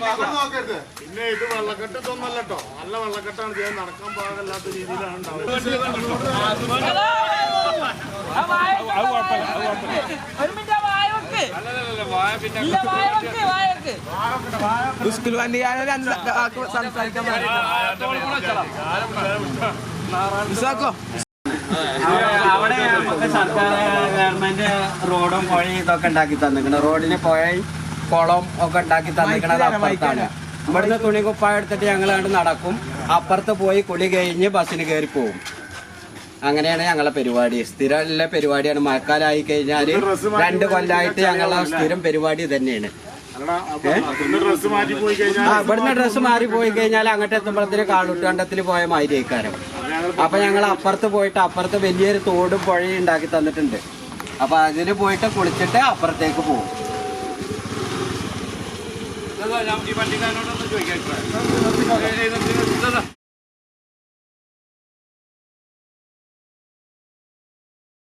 നോക്കരുത്. പിന്നെ ഇത് വെള്ളക്കെട്ട് ഇതൊന്നല്ല കേട്ടോ നല്ല വെള്ളക്കെട്ടാണ് ചെയ്യാൻ. നടക്കാൻ പാടില്ലാത്ത രീതിയിലാണ് ഉണ്ടാവുക. സ്കൂൾ സംസാരിക്കാൻ ഇസാക്കോ. അവിടെ നമുക്ക് സർക്കാർ ഗവൺമെന്റ് റോഡും പുഴയും ഇതൊക്കെ ഉണ്ടാക്കി തന്നിട്ടുണ്ട്. റോഡിന് പുഴയും കുളം ഒക്കെ ഉണ്ടാക്കി തന്നിക്കണത് അപ്പുറത്താണ്. ഇവിടുന്ന് തുണി കുപ്പായ എടുത്തിട്ട് ഞങ്ങൾ അങ്ങോട്ട് നടക്കും. അപ്പുറത്ത് പോയി കുളി കഴിഞ്ഞ് ബസ്സിന് കയറി പോകും അങ്ങനെയാണ് ഞങ്ങളെ പരിപാടി. സ്ഥിരമുള്ള പരിപാടിയാണ്. മഴക്കാലമായി കഴിഞ്ഞാൽ രണ്ട് കൊല്ലമായിട്ട് ഞങ്ങളെ സ്ഥിരം പരിപാടി തന്നെയാണ്. ഡ്രസ്സ് മാറ്റി പോയി കഴിഞ്ഞാൽ ആ ഇവിടുന്ന് ഡ്രസ്സ് മാറി പോയി കഴിഞ്ഞാൽ അങ്ങോട്ട് എത്തുമ്പോഴത്തേക്ക് കാളൂട്ടുകണ്ടത്തിൽ പോയ മാതിരിക്കാരം അപ്പൊ ഞങ്ങൾ അപ്പുറത്ത് പോയിട്ട് അപ്പുറത്ത് വലിയൊരു തോടും പുഴയും ഉണ്ടാക്കി തന്നിട്ടുണ്ട്. അപ്പൊ അതിൽ പോയിട്ട് കുളിച്ചിട്ട് അപ്പുറത്തേക്ക് പോകും ഈ വണ്ടിക്കാരനോടൊന്ന് ചോദിക്കാം